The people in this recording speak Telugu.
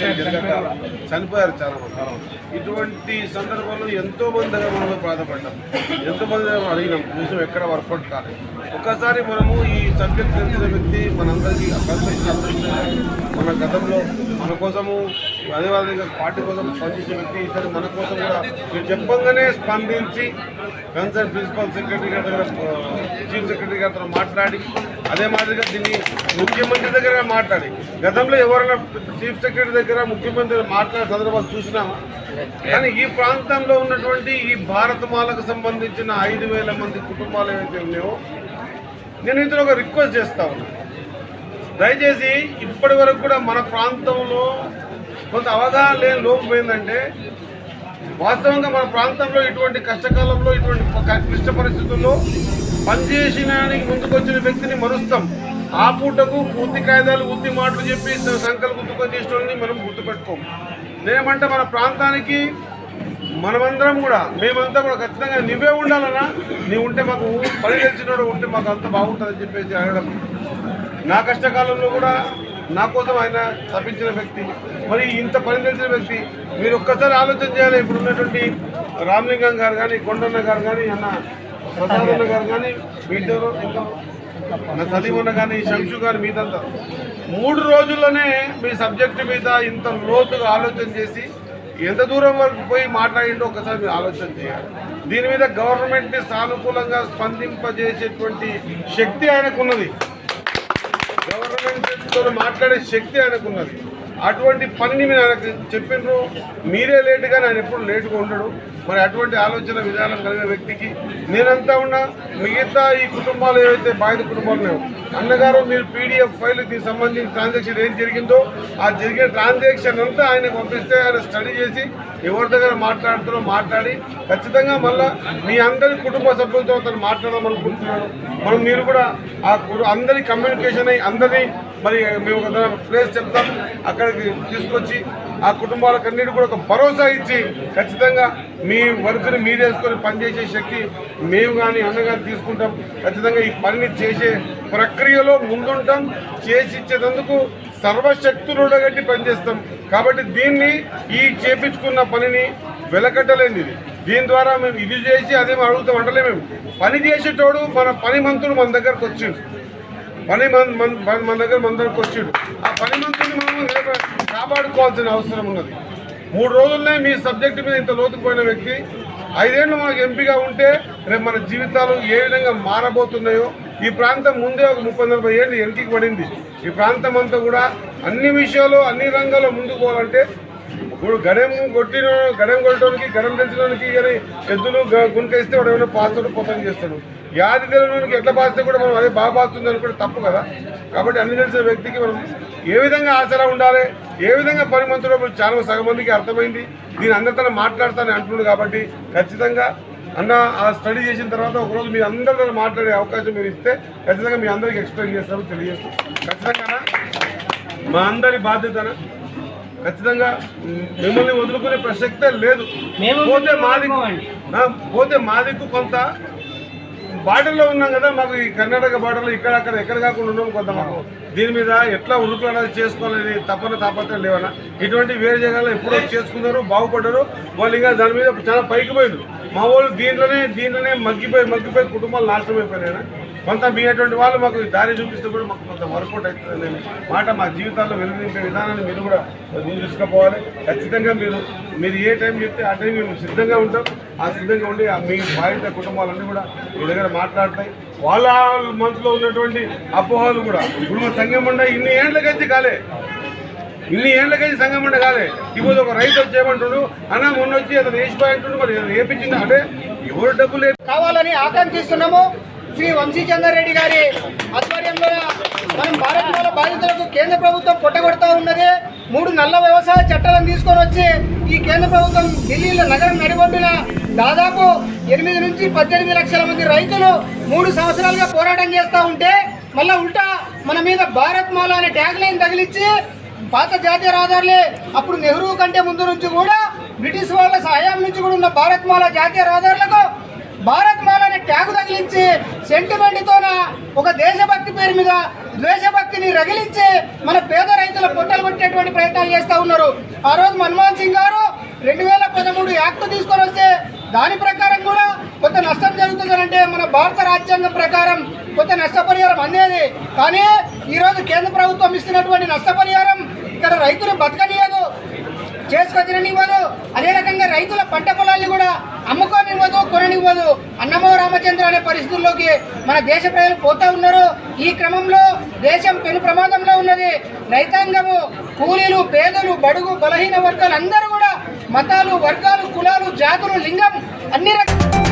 జరగక చనిపోయారు చాలా మంది. ఇటువంటి సందర్భంలో ఎంతో మంది దగ్గర మనం బాధపడ్డాం. ఎంతో మంది దగ్గర అడిగినాం చూసాం ఎక్కడ వర్కౌట్ కాలేదు? ఒక్కసారి మనము ఈ సబ్జెక్ట్ తెలిసిన వ్యక్తి మనందరికీ మన గతంలో మన కోసము అదేవిధంగా పార్టీ కోసం పనిచేసే వ్యక్తి ఈసారి మన కోసం కూడా మీరు చెప్పంగానే స్పందించి కన్సర్న్ ప్రిన్సిపల్ సెక్రటరీ గారి దగ్గర చీఫ్ సెక్రటరీ గారితో మాట్లాడి అదే మాదిరిగా దీన్ని ముఖ్యమంత్రి దగ్గర మాట్లాడి. గతంలో ఎవరైనా చీఫ్ సెక్రటరీ దగ్గర ముఖ్యమంత్రి మాట్లాడే సందర్భాలు చూసినాం కానీ ఈ ప్రాంతంలో ఉన్నటువంటి ఈ భారతమాలకు సంబంధించిన ఐదు వేల మంది కుటుంబాలు ఏవైతే ఉన్నాయో నేను ఇందులో ఒక రిక్వెస్ట్ చేస్తా ఉన్నాను దయచేసి ఇప్పటి వరకు కూడా మన ప్రాంతంలో కొంత అవగాహన లేని లోపం ఏంటంటే వాస్తవంగా మన ప్రాంతంలో ఇటువంటి కష్టకాలంలో ఇటువంటి క్లిష్ట పరిస్థితుల్లో పనిచేసినానికి ముందుకొచ్చిన వ్యక్తిని మరుస్తాం. ఆ పూటకు పూర్తి కాయిదాలు ఉత్తి మాటలు చెప్పి సంకల్ప గుర్తుకొని చేసిన మనం గుర్తుపెట్టుకోం. నేనేమంటే మన ప్రాంతానికి మనమందరం కూడా మేమంతా కూడా ఖచ్చితంగా నువ్వే ఉండాలన్నా నీవు ఉంటే మాకు పని తెలిసినోడు ఉంటే మాకు అంత బాగుంటుందని చెప్పేసి అడగడం. నా కష్టకాలంలో కూడా నా కోసం ఆయన తప్పించిన వ్యక్తి. మరి ఇంత పని తెలిసిన వ్యక్తి మీరు ఒక్కసారి ఆలోచన చేయాలి. ఇప్పుడు ఉన్నటువంటి రామలింగం గారు కానీ కొండన్న గారు కానీ అన్న ప్రసాదన్న గారు కానీ వీటిలో నా సలీమన్న కానీ శంషు గారు మీదంతా. మూడు రోజుల్లోనే మీ సబ్జెక్టు మీద ఇంత లోతుగా ఆలోచన చేసి ఎంత దూరం వరకు పోయి మాట్లాడిండో ఒకసారి మీరు ఆలోచన చేయాలి. దీని మీద గవర్నమెంట్ని సానుకూలంగా స్పందింపజేసేటువంటి శక్తి ఆయనకున్నది. గవర్నమెంట్తో మాట్లాడే శక్తి ఆయనకున్నది అటువంటి పనిని మీరు ఆయనకు చెప్పిండ్రు మీరే లేటుగా ఆయన ఎప్పుడు లేటుగా ఉండడు. మరి అటువంటి ఆలోచన విధానం కలిగిన వ్యక్తికి నేనంతా ఉన్నా మిగతా ఈ కుటుంబాలు ఏవైతే బాధిత కుటుంబాలు ఉన్నాయో అన్నగారు మీరు పీడిఎఫ్ ఫైల్ దీనికి సంబంధించిన ట్రాన్సాక్షన్ ఏం జరిగిందో ఆ జరిగిన ట్రాన్సాక్షన్ అంతా ఆయన పంపిస్తే ఆయన స్టడీ చేసి ఎవరి దగ్గర మాట్లాడుతారో మాట్లాడి ఖచ్చితంగా మళ్ళా మీ అందరి కుటుంబ సభ్యులతో అతను మాట్లాడడం అనుకుంటున్నాను మనం మీరు కూడా ఆ అందరి కమ్యూనికేషన్ అయ్యి అందరినీ మరి మేము ఒక ప్లేస్ చెప్తాం అక్కడికి తీసుకొచ్చి ఆ కుటుంబాలకన్నిటి కూడా ఒక భరోసా ఇచ్చి ఖచ్చితంగా మీ వర్క్ని మీరేసుకొని పనిచేసే శక్తి మేము కానీ అన్న తీసుకుంటాం. ఖచ్చితంగా ఈ పనిని చేసే ప్రక్రియలో ముందుంటాం చేసి ఇచ్చేందుకు సర్వశక్తులుడగట్టి పనిచేస్తాం. కాబట్టి దీన్ని ఈ చేపించుకున్న పనిని వెలకట్టలేనిది ఇది. దీని ద్వారా మేము ఇది చేసి అదే అడుగుతాం అంటలే మేము. పని చేసేటోడు మన పని మంతుడు మన దగ్గరకు వచ్చిండు. పని మన మన- దగ్గర మన దగ్గరకు వచ్చిండు. ఆ పని మంతుని మనం కాపాడుకోవాల్సిన అవసరం ఉన్నది. మూడు రోజులనే మీ సబ్జెక్టు మీద ఇంత లోతుకుపోయిన వ్యక్తి ఐదేళ్ళు మనకు ఎంపీగా ఉంటే రేపు మన జీవితాలు ఏ విధంగా మారబోతున్నాయో ఈ ప్రాంతం ముందే ఒక ముప్పై నలభై ఏళ్ళు వెనక్కి పడింది. ఈ ప్రాంతం అంతా కూడా అన్ని విషయాలు అన్ని రంగాల్లో ముందుకు పోవాలంటే ఇప్పుడు గడెం కొట్టిన గడెం కొట్టడానికి గడెం తెచ్చడానికి కానీ ఎద్దులు గ- వాడు ఏమైనా పాస్తాడు పోతం చేస్తాడు. యాది తెలియడానికి ఎట్లా పాస్తే కూడా మనం అదే బాగా పాస్తుంది అనుకుంటే తప్పు కదా. కాబట్టి అన్ని తెలిసిన వ్యక్తికి మనం ఏ విధంగా ఆసరా ఉండాలి ఏ విధంగా పని మంత్రులు చాలా సగం మందికి అర్థమైంది. దీని అందరితో మాట్లాడతానని అంటున్నాడు కాబట్టి ఖచ్చితంగా అన్న ఆ స్టడీ చేసిన తర్వాత ఒకరోజు మీ అందరితో మాట్లాడే అవకాశం మీరు ఇస్తే ఖచ్చితంగా మీ అందరికి ఎక్స్ప్లెయిన్ చేస్తామని తెలియజేస్తాం. ఖచ్చితంగా మా అందరి బాధ్యతన? ఖచ్చితంగా మిమ్మల్ని వదులుకునే ప్రసక్తే లేదు. పోతే మాది పోతే మాదికు కొంత బార్డర్లో ఉన్నాం కదా మాకు ఈ కర్ణాటక బార్డర్లో ఇక్కడ అక్కడ ఎక్కడ కాకుండా ఉన్నాం కొంత మాకు దీని మీద ఎట్లా ఉరుకులు చేసుకోవాలని తప్పన తాపత్రం లేవన్నా ఇటువంటి వేరే జగాల్లో ఎప్పుడో చేసుకున్నారు బాగుపడ్డారు. వాళ్ళు ఇంకా దాని మీద చాలా పైకి పోయారు మా వాళ్ళు దీంట్లోనే దీంట్లోనే మగ్గిపోయి మగ్గిపోయి కుటుంబాలు నాశనం అయిపోయినాయి కొంత మీ అటువంటి వాళ్ళు మాకు దారి చూపిస్తే కూడా మాకు కొంత వర్కౌట్ అవుతుంది. మాట మా జీవితాల్లో వెలుగునింపే విధానాన్ని మీరు కూడా ముందు తీసుకుపోవాలి ఖచ్చితంగా మీరు మీరు ఏ టైం చెప్తే ఆ టైం మేము సిద్ధంగా ఉంటాం. ఆ సిద్ధంగా ఉండి మీ బాధిత కుటుంబాలన్నీ కూడా మీ దగ్గర మాట్లాడతాయి. వాళ్ళ మనసులో ఉన్నటువంటి అపోహలు కూడా ఇప్పుడు మా సంఘం ఉండే ఇన్ని ఏళ్ళకైతే కాలే. ఇన్ని ఏళ్ళకైతే సంఘం ఉండే కాలే. ఇప్పుడు ఒక రైతు వచ్చి ఏమంటుడు? అన్న మొన్న వచ్చి అతను వేసిపోయి అంటుండు మరి ఏపించింది అంటే ఎవరు డబ్బులు కావాలని ఆకాంక్షిస్తున్నాము. శ్రీ వంశీచందర్ రెడ్డి గారి ఆధ్వర్యంలో మనం భారత మూల బాధితులకు కేంద్ర ప్రభుత్వం పొట్టగొడతా ఉన్నది. మూడు నల్ల వ్యవసాయ చట్టాలను తీసుకొని వచ్చి ఈ కేంద్ర ప్రభుత్వం ఢిల్లీలో నగరం నడిబొడ్డున దాదాపు ఎనిమిది నుంచి పద్దెనిమిది లక్షల మంది రైతులు మూడు సంవత్సరాలుగా పోరాటం చేస్తూ ఉంటే మళ్ళీ ఉల్టా మన మీద భారత్ మాల అనే ట్యాగ్ లైన్ తగిలిచ్చి పాత జాతీయ రహదారులే అప్పుడు నెహ్రూ కంటే ముందు నుంచి కూడా బ్రిటిష్ వాళ్ళ సహాయం నుంచి కూడా ఉన్న భారత్ మాల జాతీయ రహదారులకు భారత్ మాలని ట్యాగ్ ట్యాగు తగిలించి సెంటిమెంట్తోన ఒక దేశభక్తి పేరు మీద ద్వేషభక్తిని రగిలించి మన పేద రైతుల పొట్టలు కొట్టేటువంటి ప్రయత్నాలు చేస్తూ ఉన్నారు. ఆ రోజు మన్మోహన్ సింగ్ గారు రెండు వేల పదమూడు యాక్ట్ తీసుకొని వస్తే దాని ప్రకారం కూడా కొంత నష్టం జరుగుతుందంటే మన భారత రాజ్యాంగం ప్రకారం కొంత నష్టపరిహారం అందేది. కానీ ఈరోజు కేంద్ర ప్రభుత్వం ఇస్తున్నటువంటి నష్టపరిహారం ఇక్కడ రైతులు బతకనియదు చేసుకొచ్చిననివ్వదు. అదే రకంగా రైతుల పంట పొలాల్ని కూడా అమ్ముకోనివ్వదు కొననివ్వదు అన్నమో రామచంద్ర అనే పరిస్థితుల్లోకి మన దేశ ప్రజలు పోతా ఉన్నారు. ఈ క్రమంలో దేశం పెను ప్రమాదంలో ఉన్నది. రైతాంగము కూలీలు పేదలు బడుగు బలహీన వర్గాలు అందరూ కూడా మతాలు వర్గాలు కులాలు జాతులు లింగం అన్ని రకాల